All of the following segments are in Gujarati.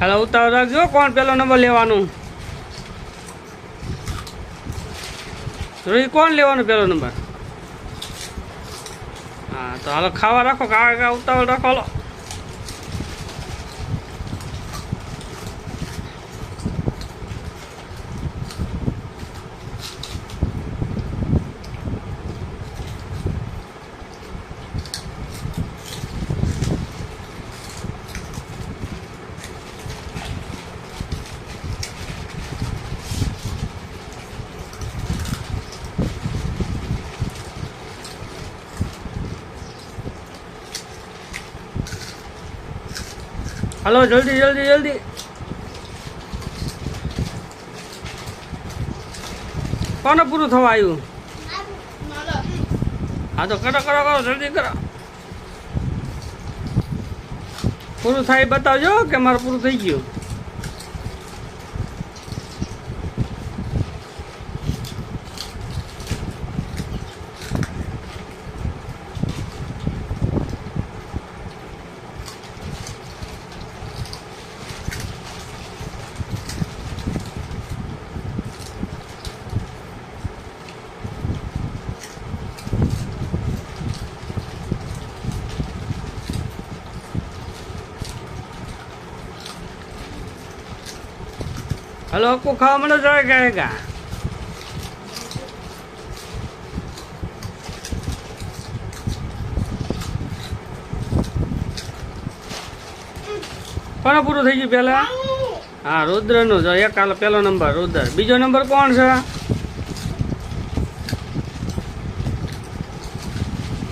હાલો ઉતાર રાખજો. કોણ પેલો નંબર લેવાનું? રોહિત, કોણ લેવાનો પેલો નંબર? હા, તો હાલો, ખાવા રાખો કાકા ઉતાવળ રાખો, હાલો. હાલો, જલ્દી જલ્દી જલ્દી. કોને પૂરું થવા આવ્યું? હા, તો કરો કરો કરો, જલ્દી કરો. પૂરું થાય બતાવજો કે મારું પૂરું થઈ ગયું? હલો અક્કુ ખાવા મળે જાય ગયા ગા કોને પૂરું થઈ ગયું પેલા હા, રુદ્રનો જો એક હાલો પેલો નંબર, રુદ્ર. બીજો નંબર કોણ છે?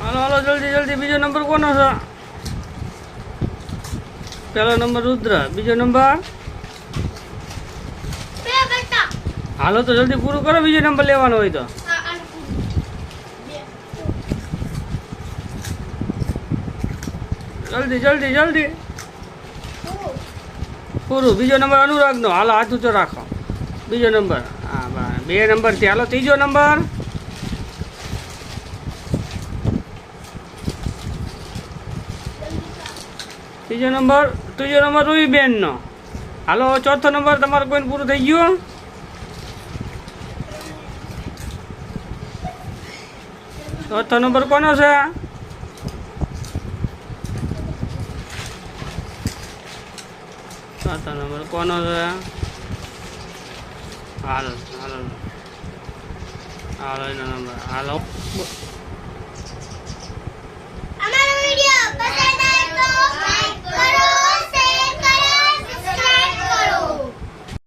હાલો હાલો, જલ્દી જલ્દી. બીજો નંબર કોનો છે? પેલો નંબર રુદ્ર. બીજો નંબર? હાલો તો જલ્દી પૂરું કરો, બીજો નંબર લેવાનો હોય તો. જલ્દી જલ્દી જલ્દી. પૂરું, બીજો નંબર અનુરાગનો. હાલો, હાથ ઊંચો રાખો. બીજો નંબર હા, બે નંબરથી. હાલો, ત્રીજો નંબર ત્રીજો નંબર ત્રીજો નંબર રૂહીબેનનો હાલો, ચોથો નંબર તમારો કોઈને પૂરું થઈ ગયું? ચોથો નંબર કોનો છે? ચોથો નંબર કોનો છે? હાલો હાલો. હાલો એનો નંબર. હાલો.